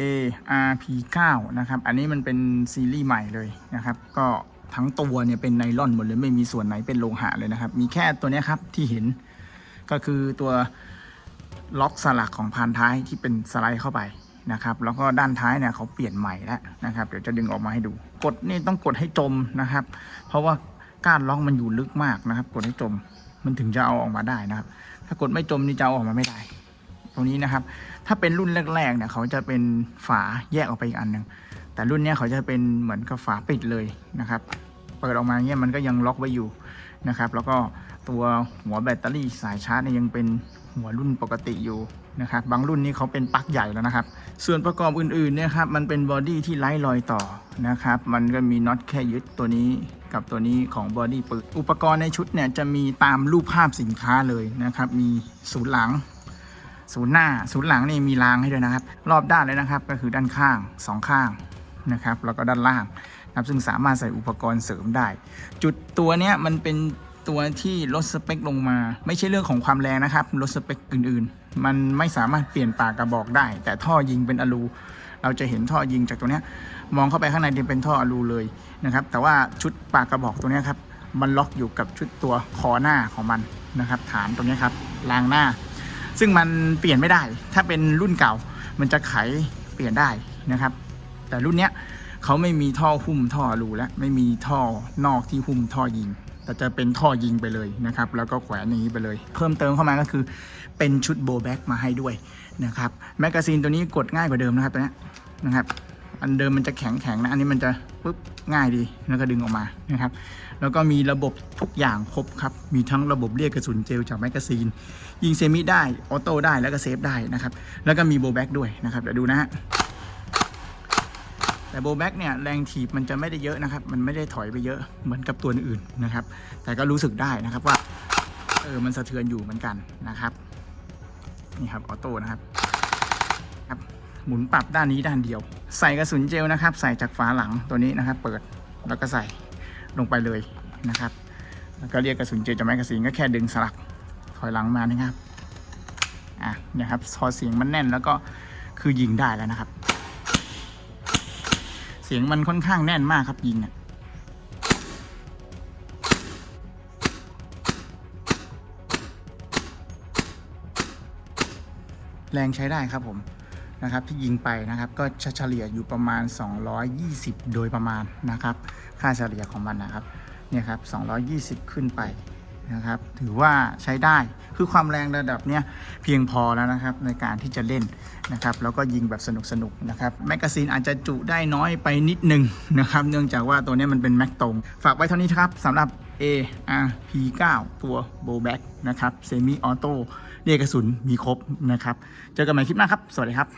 ARP 9 นะครับ อันนี้มันเป็นซีรีส์ใหม่เลยนะครับ ก็ทั้งตัวเนี่ยเป็นไนลอนหมดเลยไม่มีส่วนไหนเป็นโลหะเลยนะครับ มีแค่ตัวนี้ครับที่เห็นก็คือตัวล็อกสลักของพานท้ายที่เป็นสไลด์เข้าไปนะครับ แล้วก็ด้านท้ายเนี่ยเขาเปลี่ยนใหม่แล้วนะครับ เดี๋ยวจะดึงออกมาให้ดู กดนี่ต้องกดให้จมนะครับ เพราะว่าก้านล็อกมันอยู่ลึกมากนะครับ กดให้จมมันถึงจะเอาออกมาได้นะครับ ถ้ากดไม่จมนี่จะเอาออกมาไม่ได้ ตรงนี้นะครับ ถ้าเป็นรุ่นแรกๆเนี่ยเขาจะเป็นฝาแยกออกไปอีกอันหนึ่งแต่รุ่นนี้เขาจะเป็นเหมือนกับฝาปิดเลยนะครับเปิดออกมาเนี่ยมันก็ยังล็อกไว้อยู่นะครับ แล้วก็ตัวหัวแบตเตอรี่สายชาร์จเนี่ยยังเป็นหัวรุ่นปกติอยู่นะครับบางรุ่นนี่เขาเป็นปลั๊กใหญ่แล้วนะครับ ส่วนประกอบอื่นๆเนี่ยครับมันเป็นบอดี้ที่ไร้รอยต่อนะครับ มันก็มีน็อตแค่ยึดตัวนี้กับตัวนี้ของบอดี้ปืนอุปกรณ์ในชุดเนี่ยจะมีตามรูปภาพสินค้าเลยนะครับ มีศูนย์หลัง ศูนย์หน้าศูนย์หลังนี่มีรางให้ด้วยนะครับ รอบด้านเลยนะครับก็คือด้านข้างสองข้างนะครับแล้วก็ด้านล่างนะครับซึ่งสามารถใส่อุปกรณ์เสริมได้ จุดตัวเนี้ยมันเป็นตัวที่ลดสเปคลงมา ไม่ใช่เรื่องของความแรงนะครับลดสเปคอื่นๆ มันไม่สามารถเปลี่ยนปากกระบอกได้ แต่ท่อยิงเป็นอลูเราจะเห็นท่อยิงจากตัวเนี้ยมองเข้าไปข้างในจะเป็นท่ออลูเลยนะครับแต่ว่าชุดปากกระบอกตัวเนี้ยครับมันล็อกอยู่กับชุดตัวคอหน้าของมันนะครับฐานตรงเนี้ยครับรางหน้า ซึ่งมันเปลี่ยนไม่ได้ ถ้าเป็นรุ่นเก่า มันจะไขเปลี่ยนได้นะครับ แต่รุ่นเนี้ยเขาไม่มีท่อหุ้มท่อรูแล้วไม่มีท่อนอกที่หุ้มท่อยิง แต่จะเป็นท่อยิงไปเลยนะครับ แล้วก็แขวนอย่างนี้ไปเลย เพิ่มเติมเข้ามาก็คือเป็นชุดโบแบ็กมาให้ด้วยนะครับแมกกาซีนตัวนี้กดง่ายกว่าเดิมนะครับตัวนี้นะครับ อันเดิมมันจะแข็งแข็งๆนะอันนี้มันจะปุ๊บง่ายดีแล้วก็ดึงออกมานะครับ แล้วก็มีระบบทุกอย่างครบครับ มีทั้งระบบเรียกกระสุนเจลจากแมกกาซีน ยิงเซมิได้ออโต้ได้แล้วก็เซฟได้นะครับ แล้วก็มีโบแบ็กด้วยนะครับเดี๋ยวดูนะฮะแต่โบแบ็กเนี่ยแรงถีบมันจะไม่ได้เยอะนะครับ มันไม่ได้ถอยไปเยอะเหมือนกับตัวอื่นนะครับ แต่ก็รู้สึกได้นะครับว่าเออมันสะเทือนอยู่เหมือนกันนะครับ นี่ครับออโต้นะครับครับ หมุนปรับด้านนี้ด้านเดียว ใส่กระสุนเจลนะครับ ใส่จากฝาหลังตัวนี้นะครับ เปิดแล้วก็ใส่ลงไปเลยนะครับแล้วก็เรียกกระสุนเจลจากแมกกาซีนก็แค่ดึงสลักถอยหลังมานะครับอะเนี่ยครับพอเสียงมันแน่นแล้วก็คือยิงได้แล้วนะครับ เสียงมันค่อนข้างแน่นมากครับยิงเนี่ยแรงใช้ได้ครับผม นะครับที่ยิงไปนะครับก็เฉลี่ยอยู่ประมาณ 220 โดยประมาณนะครับ ค่าเฉลี่ยของมันนะครับเนี่ยครับ 220 ขึ้นไปนะครับ ถือว่าใช้ได้คือความแรงระดับเนี้ยเพียงพอแล้วนะครับในการที่จะเล่นนะครับ แล้วก็ยิงแบบสนุกสนุกนะครับแมกกาซีนอาจจะจุได้น้อยไปนิดนึงนะครับ เนื่องจากว่าตัวนี้มันเป็นแม็กตรง ฝากไว้เท่านี้ครับสำหรับ ARP9 ตัวโบแบ็กนะครับเซมิออโต้เรียกกระสุนมีครบนะครับ เจอกันใหม่คลิปหน้าครับ สวัสดีครับ